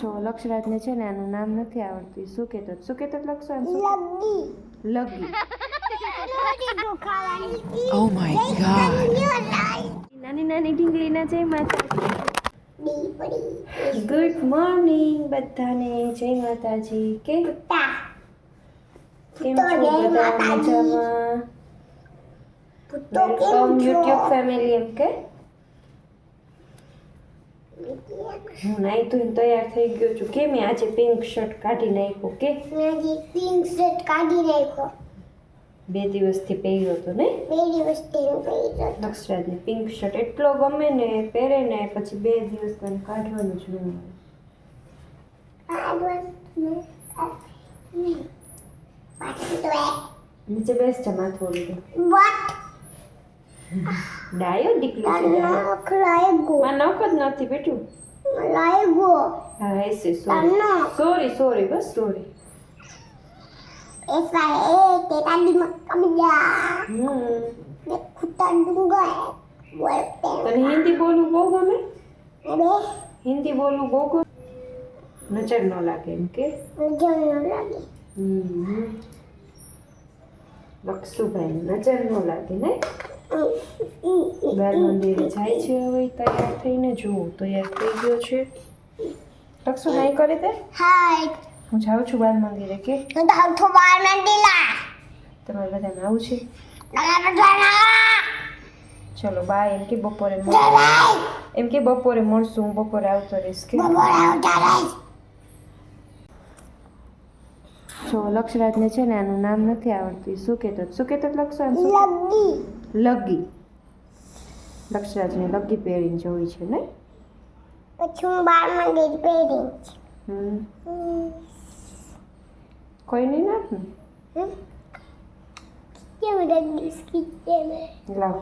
જો લક્ષરાજને છે ને આનું નામ નથી આવડતું. શું કહેતો? શું કહેતો લક્ષ લગી. લગી. રોટી દુખાવાની Oh નાની નાની ઢીંગલીના જય માતાજી ગુડ મોર્નિંગ બધાને. જય માતાજી. કે કેમ છો બધા મજામાં? વેલકમ યુટ્યુબ ફેમિલી એમ કે? હું નાઈ ધોઈને તૈયાર થઈ ગયો છું. કે મેં આજે પિંક શર્ટ કાઢી નાખ્યો કે? પિંક શર્ટ કાઢી નાખ્યો. બે દિવસથી પહેર્યો હતો ને? બે દિવસથી પહેર્યો લક્ષરાજને પિંક શર્ટ એટલો ગમે ને પહેરે ને પછી બે દિવસ મને કાઢવાનું જ નહીં નીચે બેસ જમા થોડું વોટ ડાયો દીકલો છે ડાયો નખ લાગ્યો માં નખ જ નથી બેઠું લાગ્યો હા એસે સોરી તનો. સોરી સોરી બસ સોરી ऐसा है तेरा दिमाग कब गया હમ मैं खुदा दूंगा बोलते हैं તને હિન્દી બોલવું બહુ ગમે अरे હિન્દી બોલવું બહુ ગમે નજર ન લાગે એમ કે मुझे न लगे હમ લક્ષુભાઈ નજર ન લાગે ને બાર મંદિરે જાય છે હવે તૈયાર થઈને જુઓ તૈયાર થઈ ગયો છે. ટકસુ નહીં કરે તે? હાય. હું જાઉં છું બાર મંદિરે કે? હું તમારે બધાને આવું છે? ચલો બાય એમ કે બપોરે એમ કે બપોરે મળશું હું બપોરે આવતો રહીશ કે? સો લક્ષરાજને છે ને આનું નામ નથી આવડતું. શું કહેતો શું કહેતો લક્ષરાજ લગી લક્ષરાજને લગી પહેરીને જોઈ છે ને? પછી હું બાર મંદિર પહેરી હમ. કોઈ નહીં નાખ ને કેમ રગી સ્કીટ કેમ લાવ.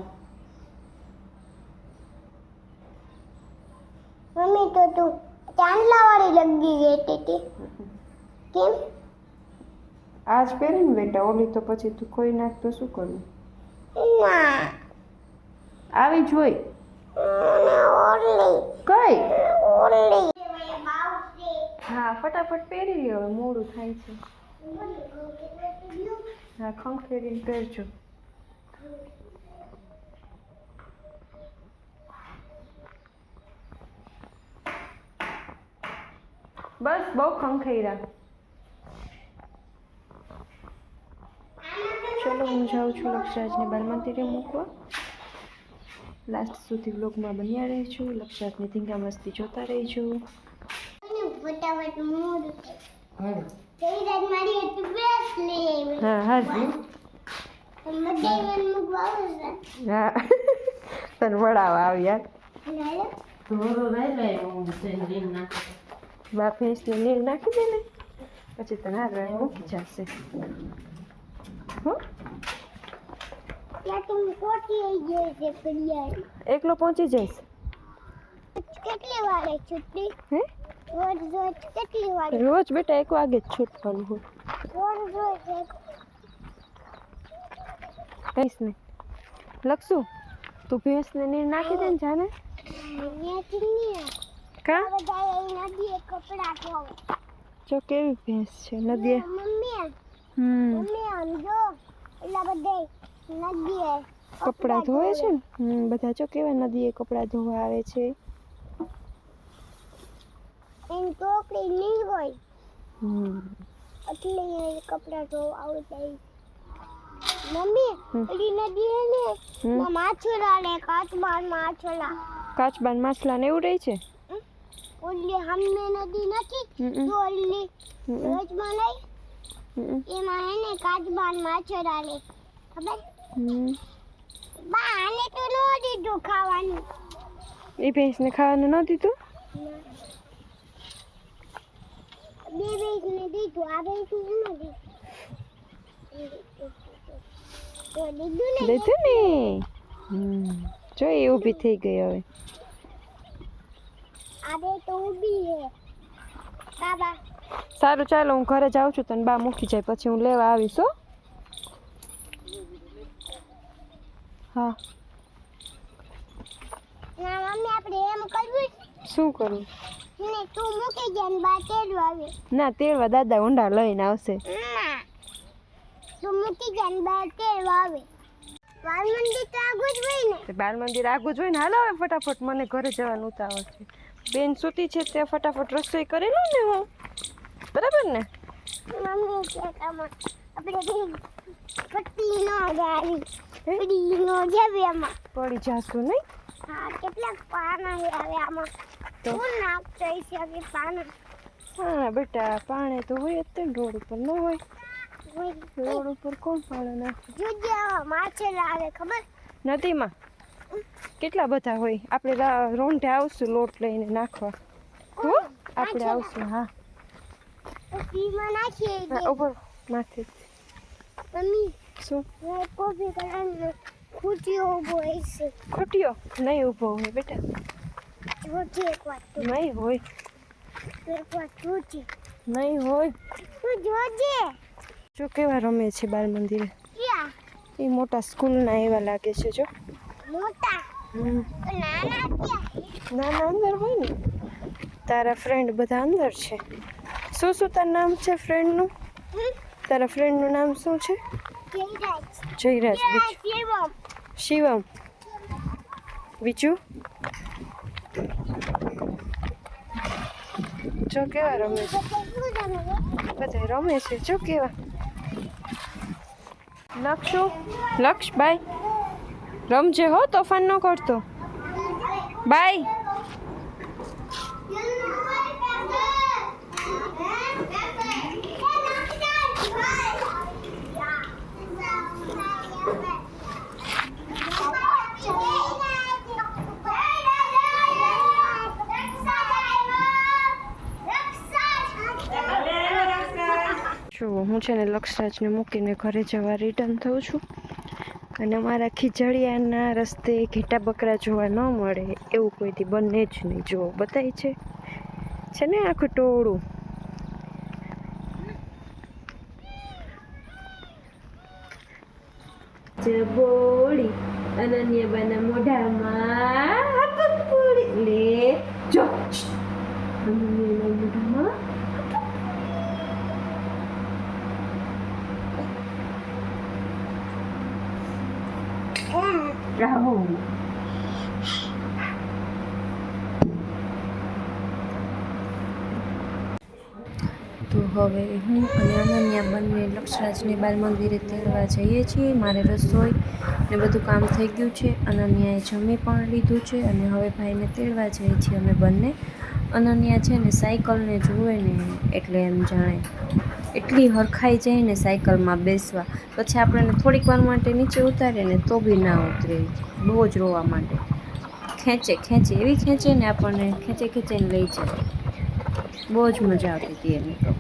મમ્મી તો તું ચાંદલા વાળી લગી ગઈ હતી. કેમ? આજ પહેરીને બેટા ઓલી તો પછી તું કોઈ નાખ તો શું કરવું ના આવી જોઈ ઓરલી કઈ? હા, ફટાફટ પહેરી લ્યો, હવે મોડું થાય છે. હા ખંખેરીને પહેરજો. બસ, બહુ ખંખેરા ચલો હું જાઉં છું લક્ષરાજને બાલ મંદિરે મૂકવા. લાસ્ટ સુધી બ્લોગમાં બન્યા રહીશું લક્ષરાજની ધીંગા મસ્તી જોતા આવી. હા હા હા. તને વડાવા આવ્યા. બા ભેંસને નીર નાખી દે ને. પછી તને આગળ મૂકી જશે. એકલો પહોંચી જઈશ. કેટલી વાગે છૂટી હે? રોજ રોજ કેટલી વાગે રોજ બેટા એક વાગે જ છૂટવાનું હોય. રોજ રોજ એક. નહીં. લખશું? તું ભેંસને નીર નાખી દે ને જાને. કા? જો કેવી ભેંસ છે નદીએ. કપડાં ધોવે છે હમ બધા જો કેવા નદીએ કપડા ધોવા આવે છે. એની ટોકરી નહીં હોય. હમ. એટલે કપડા ધોવા આવે જાય. મમ્મી એટલી નદી હે ને. એમાં માછલા ને કાચબાન માછલા. કાચબાન માછલા ને એવું રહે છે? ઓલી હમને નદી નથી? તો ઓલી રોજમાં હમ. એમાં હે ને કાચબાર માછર ને ખબર બા આને તો ન દીધું ખાવાનું. એ ભેંસને ખાવાનું ન દીધું? બે ભેંસને દીધું આ ભેંસને ન દીધું. દીધું ને જો એ ઊભી થઈ ગઈ હવે. આ બે તો ઊભી હે. બાબા સારું ચાલો હું ઘરે જાઉં છું તને બા મૂકી જાય પછી હું લેવા આવીશ હો. હા. મમ્મી આપણે એમ કરવું શું કરું ને તું મૂકી દે ને બા તેડવા આવે. ના તેડવા દાદા ઊંડા લઈને આવશે. ના. તું મૂકી દે ને બા તેડવા આવે. બાલ મંદિર તો આગળ જ હોય ને. બાળ મંદિર આગું જોઈને હાલો હવે ફટાફટ મને ઘરે જવાનું ઉતાવળ છે. બેન સૂતી છે તે ફટાફટ રસોઈ કરી લઉં ને હું. બરાબર ને? પડી જાશું નહીં હા કેટલાક પાના આવે આમાં. તો? નાખતા કે પાના? હા બેટા પાણી તો હોય જ તે રોડ ઉપર ન હોય. રોડ ઉપર કોણ પાણી નાખે જોજે માછલા આવે ખબર? નદીમાં? કેટલા બધા હોય? આપણે રોંઢે આવશું લોટ લઈને નાખવા. આપણે આવશું હા. પીમાં નાખીએ. ઉપર માથે મમ્મી શું કોફી કલરનો ખૂટીઓ ઊભો છે ખૂટ્યો નહીં ઊભો હોય બેટા જોજે એક વાર તું નહીં હોય એક વાર જોજે નહીં હોય તું જોજે જો કેવા રમે છે બાળ મંદિરે એ મોટા સ્કૂલના એવા લાગે છે જો મોટા નાના અંદર હોય ને તારા ફ્રેન્ડ બધા અંદર છે શું શું તારું નામ છે ફ્રેન્ડનું? તારા ફ્રેન્ડનું નામ શું છે? જયરાજ શિવમ. બીજું? જો કેવા રમે છે? બધા રમે છે, જો કેવા? લક્ષુ લક્ષ બાય રમજે હો તોફાન ન કરતો. બાય. છે ને લક્ષરાજને મૂકીને ઘરે જવા રિટર્ન થઉં છું. અને અમારા ખીજડીયાના રસ્તે ઘેટા બકરા જોવા ન મળે, એવું કોઈથી બંને જ નહીં. જોવો બતાય છે. છે ને આખું ટોળું? જબોળી અનન્યાબાના મોઢામાં લે, જો. અનન્યાના મોઢામાં રાહુ તો હવે હું અને અનન્યા બંને લક્ષરાજની બાલ મંદિરે તેડવા જઈએ છીએ. મારે રસોઈ ને બધું કામ થઈ ગયું છે. અનન્યાએ જમી પણ લીધું છે અને હવે ભાઈને તેડવા જઈએ છીએ અમે બંને. અનન્યા છે ને સાયકલને જુએ ને એટલે એમ જાણે. એટલી હરખાઈ જાય ને સાયકલમાં બેસવા. પછી આપણને થોડીક વાર માટે નીચે ઉતારે ને તો બી ના ઉતરે. બહુ જ રોવા માટે ખેંચે ખેંચે, એવી ખેંચે ને આપણને ખેંચે ખેંચીને લઈ જાય. બહુ જ મજા આવતી હતી એની તો.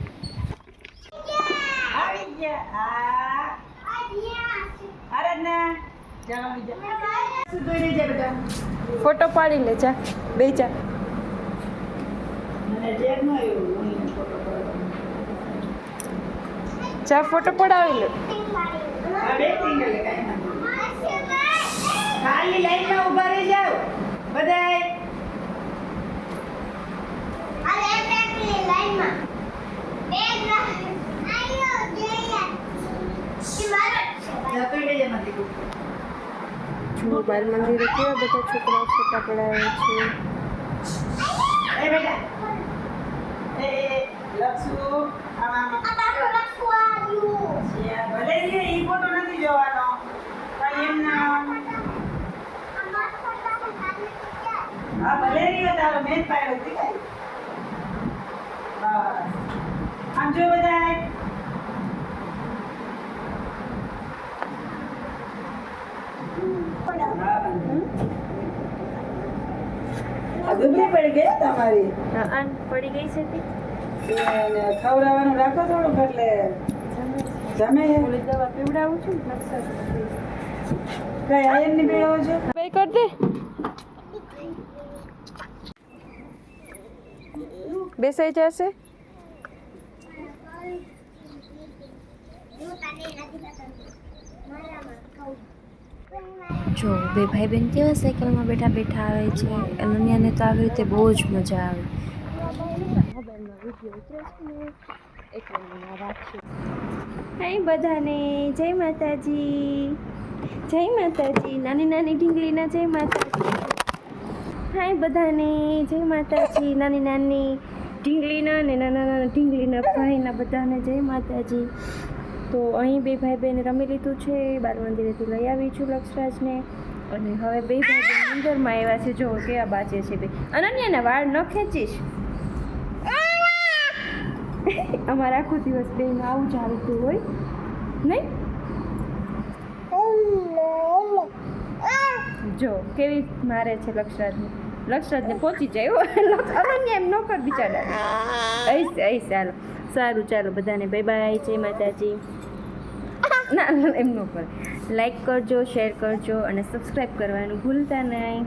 ફોટો પાડી લે જા બે જા મને જેક નો આવ્યો હું એને ફોટો પાડવાનો. જા ફોટો પડાવી લો. ખાલી લાઈનમાં ઊભા રહી જાવ બધાય. બાલ મંદિરે કેવા બધા છોકરાઓ ફોટા પડાવે છે. એ બેટા. લક્ષુ આમ છે. ભલે નથી જોવાનો પણ એમના હા ભલે રહ્યો તારો મેં પાડ્યો દેખાય બસ આમ જો આ દુબળી પડી ગઈ તમારી પડી ગઈ છે ખવડાવવાનું રાખો થોડુંક એટલે જમે. દવા પીવડાવું છું કઈ આયનની પીડાવો છો? કઈ કર દે બેસાઈ જશે જો બે ભાઈ બહેન કેવા સાયકલમાં બેઠા બેઠા આવે છે. અનન્યાને તો આવી રીતે બહુ જ મજા આવે. હાય બધાને, જય માતાજી. જય માતાજી, નાની નાની ઢીંગલીના જય માતાજી. હાય બધાને, જય માતાજી, નાની નાની ઢીંગલીના ને નાના નાના ઢીંગલીના ભાઈના બધાને જય માતાજી. તો અહીં બે ભાઈ બહેન રમી લીધું છે બાલ મંદિરેથી લઈ આવી છું લક્ષરાજને. અને હવે બે ભાઈ બહેન અંદરમાં આવ્યા છે જો કેવા બાચે છે બે. અનન્યાના વાળ ન ખેંચીશ. અમારે આખો દિવસ બેન આવું ચાલતું હોય. નહીં? જો, કેવી મારે છે લક્ષરાજને. લક્ષરાજને પહોંચી જાય અમને એમ ન કર બિચારા. આઈશ આઈશ ચાલો સારું, ચાલો, બધાને બાય બાય જય માતાજી. ના, એમ ન કરે. લાઈક કરજો શેર કરજો અને સબસ્ક્રાઈબ કરવાનું ભૂલતા નહીં.